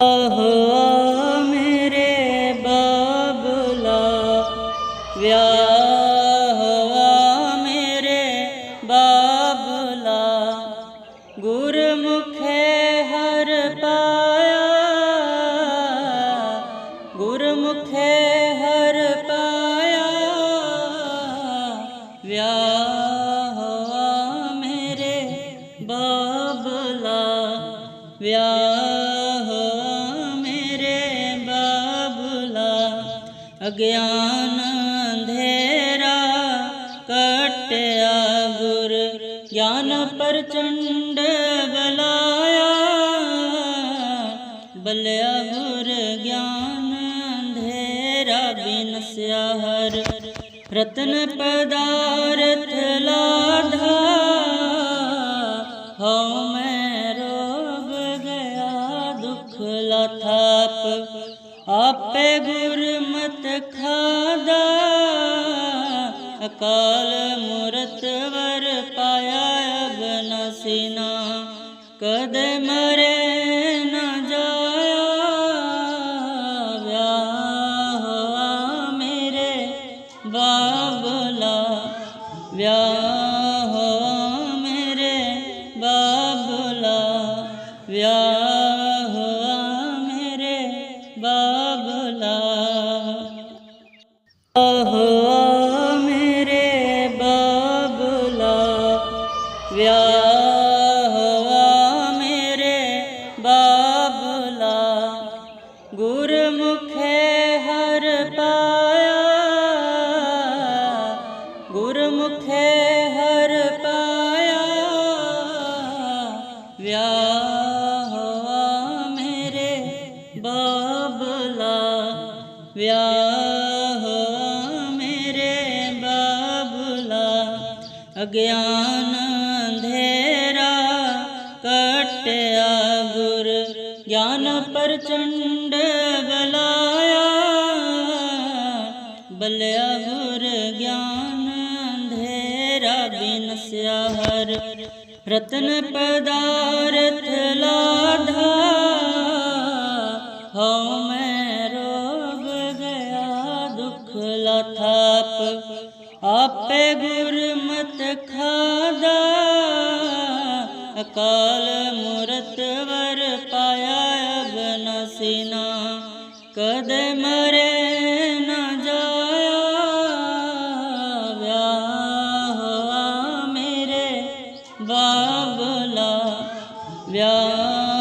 ਆਹੋ ਮੇਰੇ ਬਾਬਲਾ, ਵਿਆਹ ਹੋਆ ਮੇਰੇ ਬਾਬਲਾ, ਗੁਰਮੁਖੇ ਹਰ ਪਾਇਆ, ਗੁਰਮੁਖੇ ਹਰ ਪਾਇਆ, ਵਿਆਹ ਹੋਆ ਮੇਰੇ ਬਾਬਲਾ, ਵਿਆਹ ਅਗਿਆਨ ਅੰਧੇਰਾ ਕਟਿਆ ਗੁਰ, ਗਿਆਨ ਪ੍ਰਚੰਡ ਬਲਾਇਆ। ਬਲਿਆ ਗੁਰ, ਗਿਆਨ ਅੰਧੇਰਾ ਬਿਨਸਿਆ ਹਰ, ਰਤਨ ਪਦਾਰਥ ਲਾਧਾ ਹਉ ਮੈਂ ਰੋਗ ਗਿਆ, ਦੁਖ ਲਥਾਪ ਆਪੇ ਗੁਰਮਤ ਖਾਦਾ ਅਕਾਲ ਮੂਰਤ ਵਰ ਪਾਇਆ ਅਬ ਨ ਸਿਨਾ। ਕਦ ਮਰੇ ਨਾ ਜਾਇਆ, ਵਿਆਹ ਹੋਆ ਮੇਰੇ ਬਾਬਲਾ। ਵਿਆਹ ਹੋਆ ਮੇਰੇ ਬਾਬਲਾ ਵਿਆਹ ਹੋਆ ਮੇਰੇ ਬਾਬਲਾ, ਗੁਰਮੁਖੇ ਹਰ ਪਾਇਆ, ਗੁਰਮੁਖੇ ਹਰ ਪਾਇਆ ਵਿਆਹ ਹੋਆ ਮੇਰੇ ਬਾਬਲਾ, ਵਿਆਹ ਅਗਿਆਨ ਅੰਧੇਰਾ ਕਟਿਆ ਗੁਰ, ਗਿਆਨ ਪ੍ਰਚੰਡ ਬਲਾਇਆ। ਬਲਿਆ ਗੁਰ, ਗਿਆਨ ਅੰਧੇਰਾ ਬਿਨਸਿਆ ਹਰ ਰਤਨ ਪਦਾਰਥ ਲਾਧਾ। ਹਉ ਮੈਂ ਰੋਗ ਗਿਆ, ਦੁਖ ਲਥਾਪ, ਆਪੇ ਗੁਰਮਤ ਅਕਾਲ ਮੂਰਤ ਵਰ ਪਾਇਆ ਅਬ ਨ ਕਦ ਮਰੇ ਨਾ ਜਾਇਆ, ਵਿਆਹ ਹੋਆ ਮੇਰੇ ਬਾਬਲਾ। ਵਿਆਹ